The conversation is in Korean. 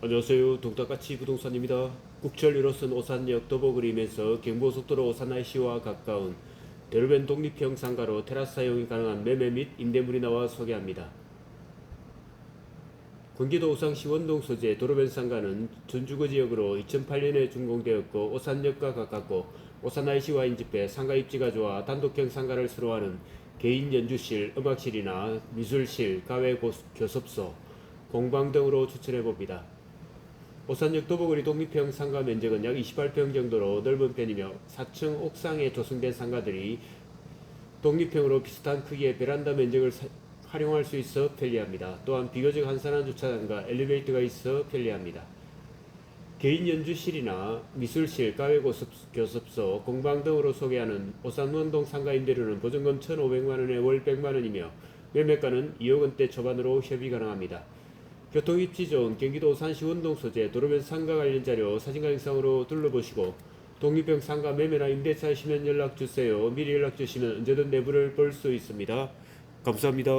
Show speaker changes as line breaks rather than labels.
안녕하세요. 동탁가치 부동산입니다. 국철 1호선 오산 역 도보그림에서 경부고속도로 오산IC와 가까운 대로변 독립형 상가로 테라스 사용이 가능한 매매 및 임대물이 나와 소개합니다. 경기도 오산 시 원동 소재 도로변 상가는 전주거 지역으로 2008년에 준공되었고 오산역과 가깝고 오산IC와 인접해 상가 입지가 좋아 단독형 상가를 수로하는 개인 연주실, 음악실이나 미술실, 가외 고- 교섭소, 공방 등으로 추천해 봅니다. 오산역 도보거리 독립형 상가 면적은 약 28평 정도로 넓은 편이며 4층 옥상에 조성된 상가들이 독립형으로 비슷한 크기의 베란다 면적을 사- 활용할 수 있어 편리합니다. 또한 비교적 한산한 주차장과 엘리베이터가 있어 편리합니다. 개인 연주실이나 미술실, 가외교섭소, 공방 등으로 소개하는 오산원동 상가 임대료는 보증금 1,500만원에 월 100만원이며 매매가는 2억원대 초반으로 협의 가능합니다. 교통 입지 좋은 경기도 오산시 원동 소재 도로변 상가 관련 자료 사진과 영상으로 둘러보시고 독립형 상가 매매나 임대차 하시면 연락 주세요. 미리 연락 주시면 언제든 내부를 볼 수 있습니다. 감사합니다.